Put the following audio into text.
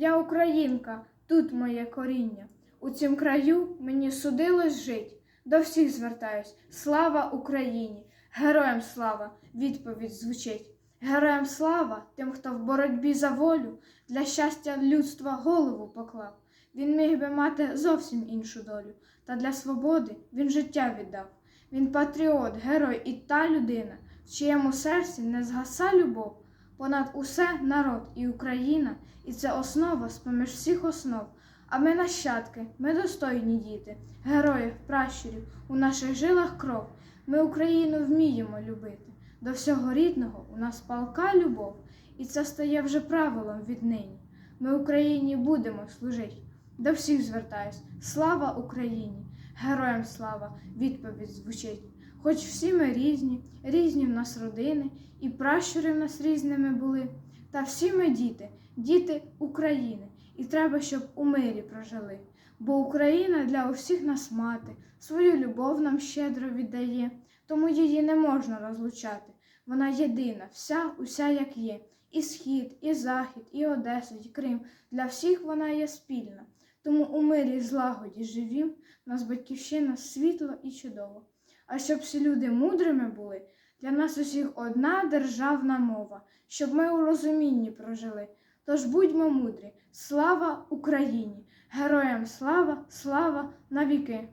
Я українка, тут моє коріння. У цім краю мені судилось жить. До всіх звертаюсь. Слава Україні! Героям слава! Відповідь звучить. Героям слава тим, хто в боротьбі за волю для щастя людства голову поклав. Він міг би мати зовсім іншу долю, та для свободи він життя віддав. Він патріот, герой і та людина, в чиєму серці не згаса любов. Понад усе народ і Україна, і це основа з-поміж всіх основ. А ми нащадки, ми достойні діти, героїв, пращурів, у наших жилах кров. Ми Україну вміємо любити. До всього рідного у нас палка любов, і це стає вже правилом віднині. Ми Україні будемо служити. До всіх звертаюсь. Слава Україні! Героям слава! Відповідь звучить. Хоч всі ми різні, різні в нас родини, і пращури в нас різними були. Та всі ми діти, діти України, і треба, щоб у мирі прожили. Бо Україна для усіх нас мати, свою любов нам щедро віддає, тому її не можна розлучати. Вона єдина, вся, уся як є. І схід, і захід, і Одеса, і Крим. Для всіх вона є спільна. Тому у мирі злагоді живім, нас батьківщина світла і чудова. А щоб всі люди мудрими були, для нас усіх одна державна мова, щоб ми у розумінні прожили. Тож будьмо мудрі, слава Україні! Героям слава, слава навіки!